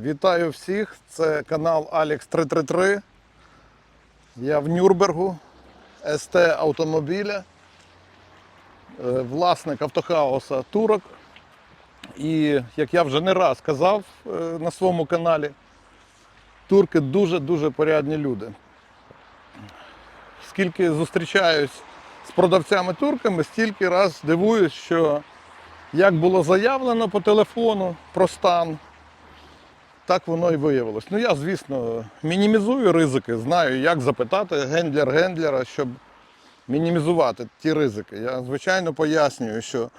Вітаю всіх! Це канал Alex 333. Я в Нюрнбергу, СТ автомобіля, е, власник автохаоса Турок. І як я вже не раз казав е, на своєму каналі, турки дуже-дуже порядні люди. Скільки зустрічаюсь з продавцями-турками, стільки раз дивуюсь, що як було заявлено по телефону про стан, так воно і виявилось. Ну я, звісно, мінімізую ризики, знаю, як запитати гендлер-гендлера, щоб мінімізувати ті ризики. Я, звичайно, пояснюю, що,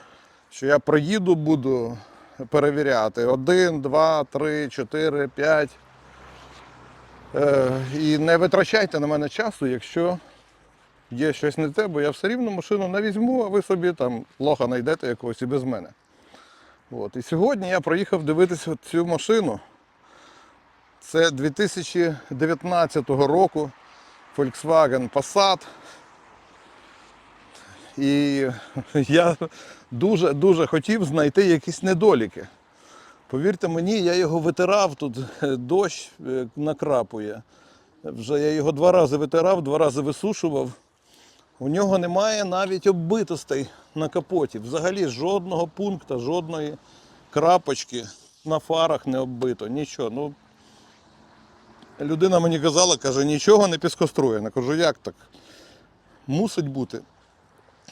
що я проїду, буду перевіряти один, два, три, чотири, п'ять. Е, і не витрачайте на мене часу, якщо є щось не те, бо я все рівно машину не візьму, а ви собі там лоха знайдете якогось і без мене. От. І сьогодні я проїхав дивитися цю машину. Це 2019 року Volkswagen Passat. І я дуже-дуже хотів знайти якісь недоліки. Повірте мені, я його витирав, тут е, дощ е, накрапує. Вже я його два рази витирав, два рази висушував. У нього немає навіть оббитостей на капоті. Взагалі жодного пункту, жодної крапочки на фарах не оббито, нічого. Ну, людина мені казала, каже, нічого не піскостроєно. Кажу, як так? Мусить бути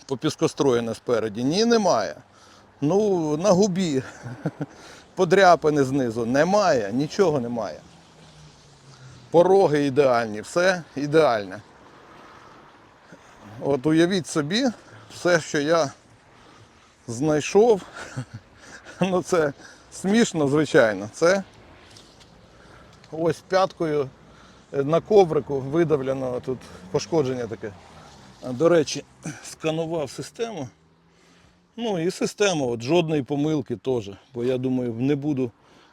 попіскостроєне спереді. Ні, немає. Ну, на губі подряпини знизу. Немає, нічого немає. Пороги ідеальні, все ідеальне. От уявіть собі, все, що я знайшов, ну це смішно, звичайно. Це ось п'яткою е, на коврику видавлено тут пошкодження таке. До речі, сканував систему. Ну і система, от жодної помилки теж. Бо я думаю, не буду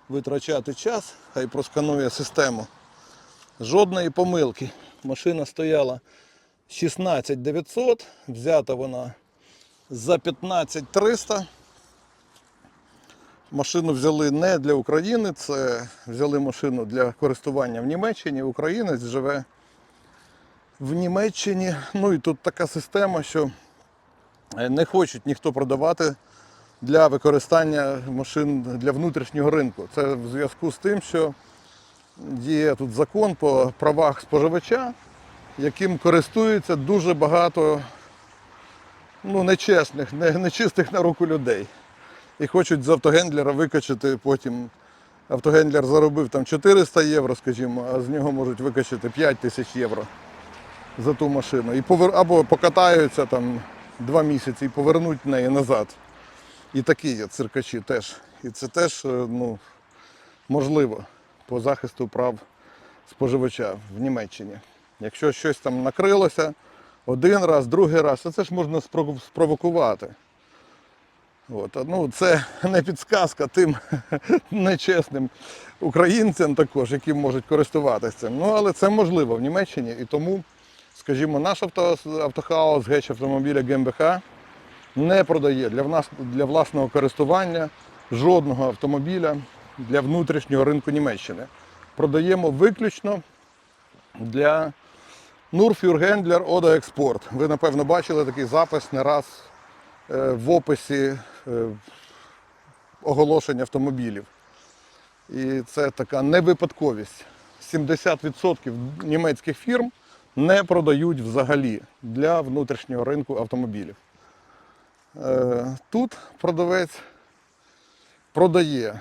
витрачати час, хай просканує систему. Жодної помилки. Машина стояла 16 900, взята вона за 15 300. Машину взяли не для України, це взяли машину для користування в Німеччині. Українець живе в Німеччині. Ну і тут така система, що е, не хочуть ніхто продавати для використання машин для внутрішнього ринку. Це в зв'язку з тим, що є тут закон по правах споживача, яким користується дуже багато ну, нечесних, нечистих на руку людей. І хочуть з автогендлера викачати потім. Автогендлер заробив там 400 євро, скажімо, а з нього можуть викачати 5 тисяч євро за ту машину. І повер... Або покатаються там два місяці і повернуть неї назад. І такі є циркачі теж. І це теж е, ну, можливо по захисту прав споживача в Німеччині. Якщо щось там накрилося один раз, другий раз, то це ж можна спро- спровокувати. От, ну, це не підсказка тим нечесним українцям також, які можуть користуватися цим. Ну, але це можливо в Німеччині. І тому, скажімо, наш авто, автохаус геч автомобіля ГМБХ не продає для, нас, для власного користування жодного автомобіля для внутрішнього ринку Німеччини. Продаємо виключно для Нурфюргендлер Ода Експорт. Ви, напевно, бачили такий запис не раз в описі е, оголошень автомобілів. І це така невипадковість. 70% німецьких фірм не продають взагалі для внутрішнього ринку автомобілів. Е, Тут продавець продає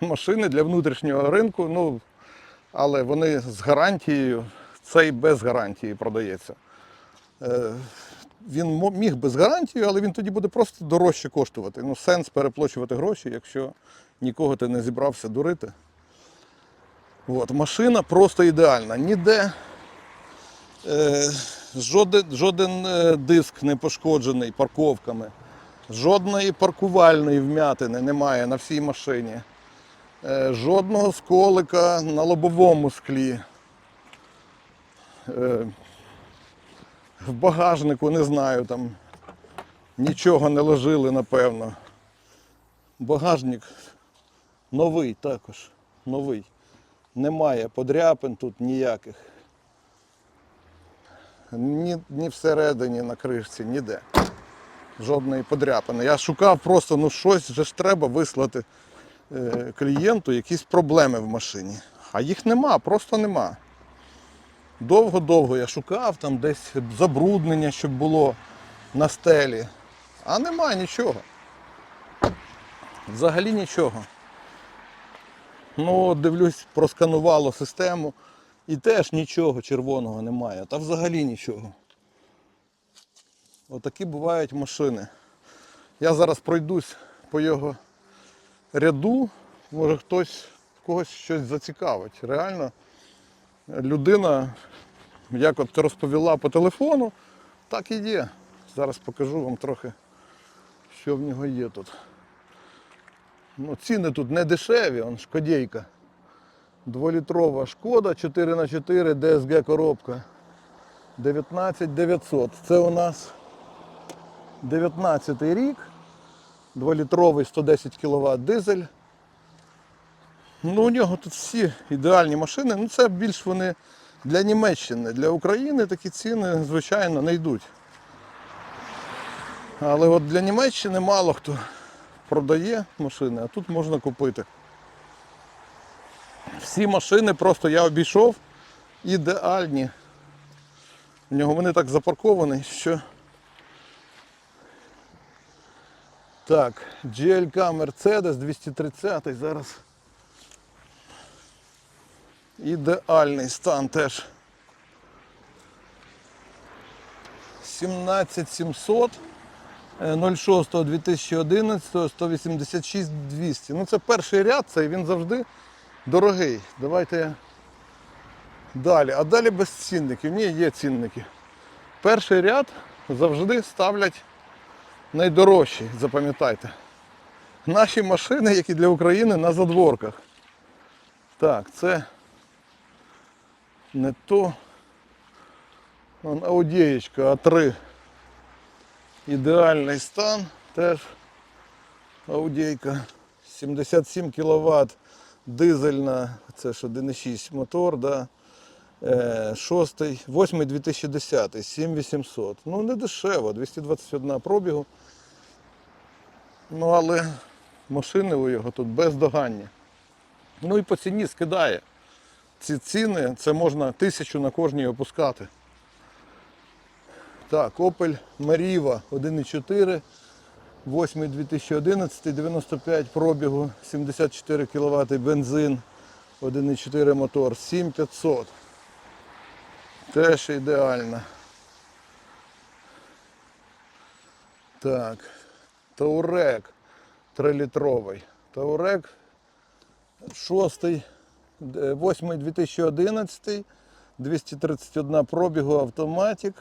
машини для внутрішнього ринку, ну, але вони з гарантією, цей без гарантії продається. Він міг без гарантії, але він тоді буде просто дорожче коштувати. Ну, сенс переплачувати гроші, якщо нікого ти не зібрався дурити. От, машина просто ідеальна. Ніде е, жоден, жоден е, диск не пошкоджений парковками, жодної паркувальної вмятини немає на всій машині. Е, жодного сколика на лобовому склі. Е, в багажнику не знаю, там нічого не ложили, напевно. Багажник новий також. новий. Немає подряпин тут ніяких. Ні, ні всередині на кришці, ніде. Жодної подряпини. Я шукав просто, ну щось же ж треба вислати е, клієнту якісь проблеми в машині. А їх нема, просто нема. Довго-довго я шукав там десь забруднення, щоб було на стелі. А нема нічого. Взагалі нічого. Ну, дивлюсь, просканувало систему і теж нічого червоного немає. Та взагалі нічого. Отакі бувають машини. Я зараз пройдусь по його ряду, може хтось когось щось зацікавить. Реально, людина, як от розповіла по телефону, так і є. Зараз покажу вам трохи, що в нього є тут. Ну, ціни тут не дешеві, он шкодейка. Дволітрова шкода 4х4 DSG коробка. 19900. Це у нас 19 рік. 2-літровий 110 кВт дизель. Ну, у нього тут всі ідеальні машини. Ну, це більш вони для Німеччини. Для України такі ціни, звичайно, не йдуть. Але от для Німеччини мало хто продає машини, а тут можна купити. Всі машини просто я обійшов ідеальні. У нього вони так запарковані, що. Так, GLK Mercedes 230 зараз. Ідеальний стан теж. 17700 06 2011 186 200. Ну це перший ряд, цей він завжди дорогий. Давайте далі. А далі без цінників. Ні, є цінники. Перший ряд завжди ставлять найдорожчі, запам'ятайте. Наші машини, які для України на задворках. Так, це не то. Вон Аудієчка А3. Ідеальний стан. Теж аудійка. 77 кВт дизельна, це ж 1,6 мотор, да. Е, Шостий, восьмий 2010, 7800. Ну не дешево, 221 пробігу. Ну але машини у його тут бездоганні. Ну і по ціні скидає. Ці ціни, це можна тисячу на кожній опускати. Так, Opel Meriva 1.4, 8 2011, 95 пробігу, 74 кВт бензин, 1.4 мотор, 7500. Теж ідеально. Так, Таурек 3-літровий. Таурек 6, 8 2011, 231 пробігу автоматик.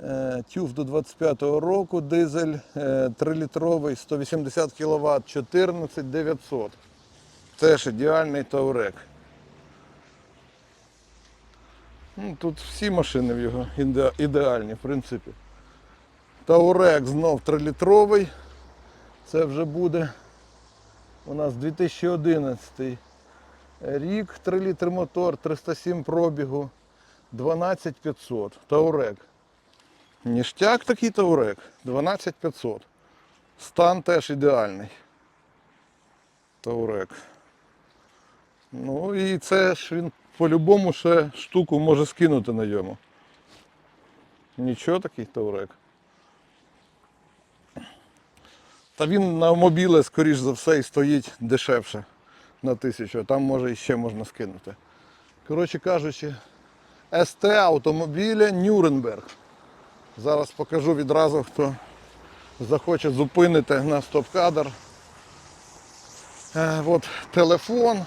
Е, Тюф до 25-го року, дизель 3-літровий, 180 кВт, 14 900. Теж ідеальний таурек. Ну, тут всі машини в його ідеальні, в принципі. Таурек знов 3-літровий. Це вже буде у нас 2011 рік, 3 літри мотор, 307 пробігу, 12500. Таурек. Ніштяк такий таурек, 12500. Стан теж ідеальний. Таурек. Ну і це ж він по-любому ще штуку може скинути на йому. Нічого такий таурек. Та він на мобіле, скоріш за все, і стоїть дешевше на тисячу, а там може іще можна скинути. Коротше кажучи, СТ автомобіля Нюрнберг. Зараз покажу відразу, хто захоче зупинити на стоп-кадр. Е, от телефон.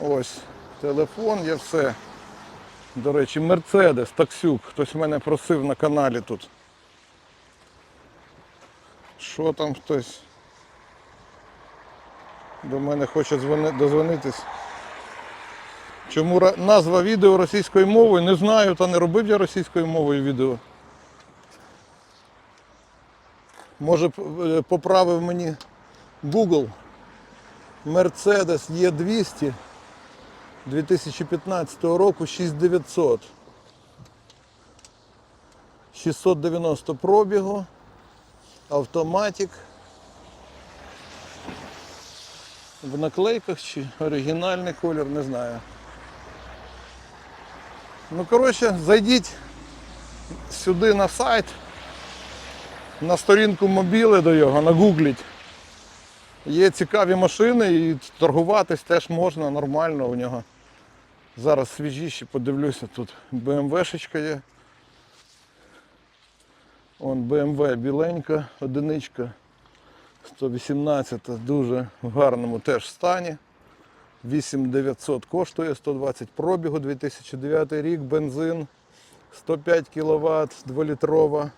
Ось телефон, є все. До речі, Мерседес, таксюк. Хтось мене просив на каналі тут. Що там хтось? До мене хоче дозвонитись. Чому назва відео російською мовою? Не знаю, та не робив я російською мовою відео. Може е, поправив мені Google. Mercedes E200 2015 року 6900. 690 пробігу. Автоматик. В наклейках чи оригінальний колір, не знаю. Ну, коротше, зайдіть сюди на сайт, на сторінку мобіли до його, нагугліть. Є цікаві машини і торгуватись теж можна нормально у нього. Зараз свіжіші, подивлюся, тут BMW-шечка є. Вон BMW біленька, одиничка. 118 дуже в гарному теж стані. 8900 коштує, 120 пробігу, 2009 рік, бензин, 105 кВт, 2-літрова.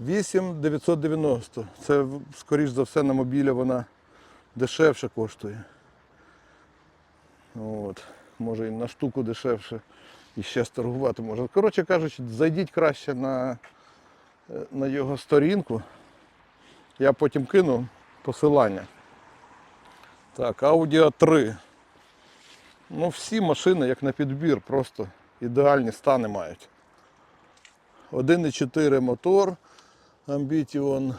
8990. Це, скоріш за все, на мобілі вона дешевше коштує. От. Може і на штуку дешевше і ще торгувати може. Коротше кажучи, зайдіть краще на, на його сторінку. Я потім кину посилання. Так, Audi A3. Ну, всі машини, як на підбір, просто ідеальні стани мають. 1,4 мотор, Ambition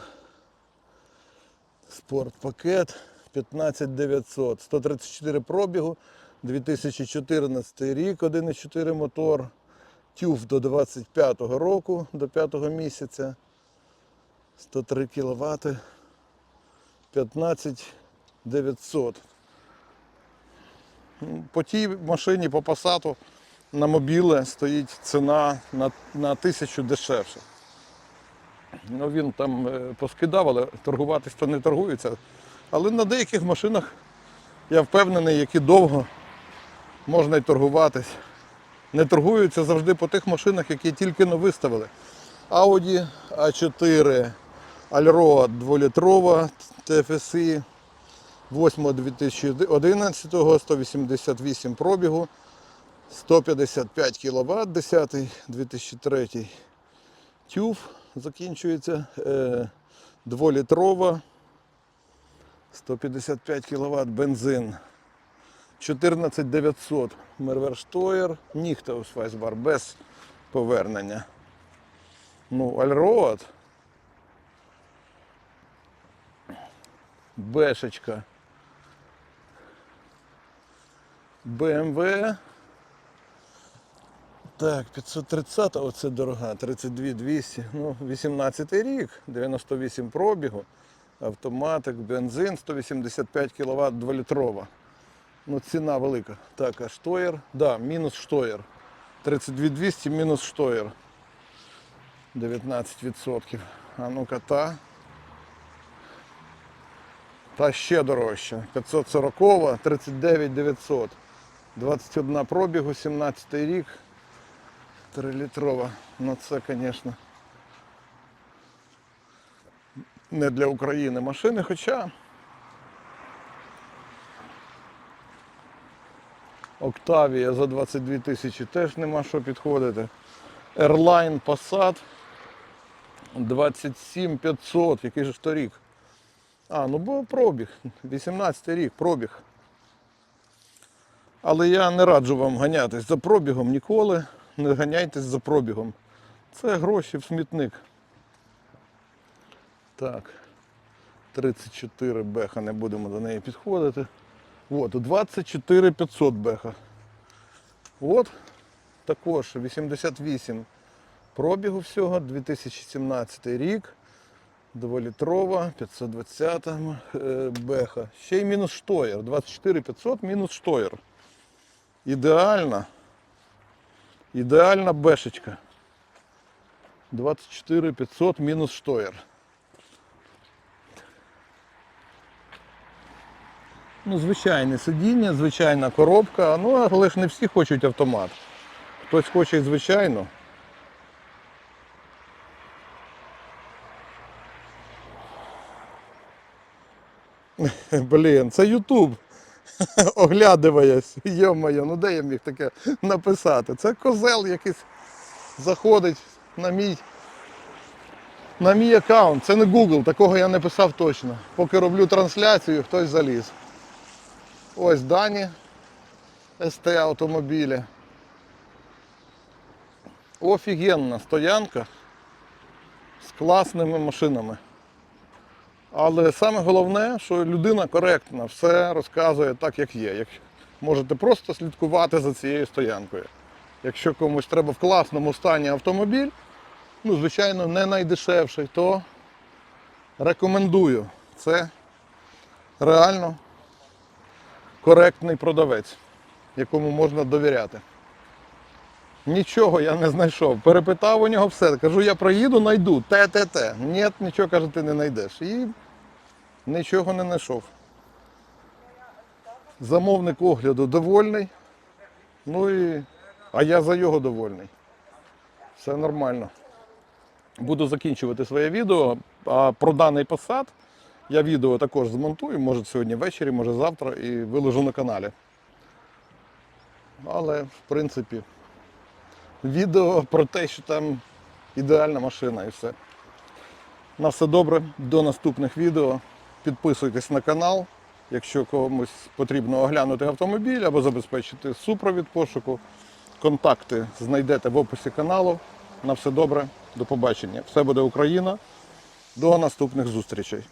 Спорт пакет 15900, 134 пробігу, 2014 рік, 1,4 мотор, тюф до 25-го року, до 5-го місяця, 103 кВт, 15900. Ну, По тій машині, по Passat на мобіле стоїть ціна на, на тисячу дешевше. Ну, він там е, поскидав, але торгуватись то не торгується. Але на деяких машинах, я впевнений, які довго можна й торгуватись. Не торгуються завжди по тих машинах, які тільки но виставили. Audi A4 Allroad 2-літрова TFSI 8 2011, 188 пробігу, 155 кВт, 10 2003 тюф закінчується, е, 2-літрова, 155 кВт бензин, 14900 Мерверштоєр, Ніхтаус Файсбар без повернення. Ну, Альроад. Бешечка. BMW. Так, 530, оце дорога, 32 200, ну, 18 рік, 98 пробігу, автоматик, бензин, 185 кВт, 2-літрова. Ну, ціна велика. Так, а штоєр, да, мінус штоєр. 32 200 мінус штоєр. 19%. А ну-ка та. Та ще дорожча. 540, 39 900. 21 пробігу, 17 рік. 3-літрова. Ну це, звісно, не для України машини, хоча Октавія за 22 тисячі теж нема що підходити. Airline Passat 27 500, який же ж то рік. А, ну бо пробіг. 18 рік, пробіг. Але я не раджу вам ганятись за пробігом ніколи. Не ганяйтесь за пробігом. Це гроші в смітник. Так. 34 беха, не будемо до неї підходити. От, 24 500 беха. От, також 88 пробігу всього, 2017 рік. Дволітрова, 520 е, беха. Ще й мінус штоєр. 24 500 мінус штоєр. Ідеальна. Ідеальна бешечка. 24 500 мінус штоєр. Ну, звичайне сидіння, звичайна коробка. Ну, але ж не всі хочуть автомат. Хтось хоче і звичайно. Блін, це Ютуб. Оглядиваясь. Йо-моє, ну де я міг таке написати? Це козел якийсь заходить на мій На мій аккаунт. Це не Google, такого я не писав точно. Поки роблю трансляцію, хтось заліз. Ось дані СТ автомобілі. Офігенна стоянка з класними машинами. Але саме головне, що людина коректна, все розказує так, як є. Як можете просто слідкувати за цією стоянкою. Якщо комусь треба в класному стані автомобіль, ну, звичайно, не найдешевший, то рекомендую. Це реально коректний продавець, якому можна довіряти. Нічого я не знайшов. Перепитав у нього все. Кажу, я проїду, знайду. Те-те-те. Ні, нічого каже, ти не знайдеш. І нічого не знайшов. Замовник огляду довольний. Ну і. А я за його довольний. Все нормально. Буду закінчувати своє відео. А про даний посад я відео також змонтую, може сьогодні ввечері, може завтра, і виложу на каналі. Але, в принципі, відео про те, що там ідеальна машина і все. На все добре, до наступних відео. Підписуйтесь на канал. Якщо комусь потрібно оглянути автомобіль або забезпечити супровід пошуку, контакти знайдете в описі каналу. На все добре, до побачення. Все буде Україна. До наступних зустрічей.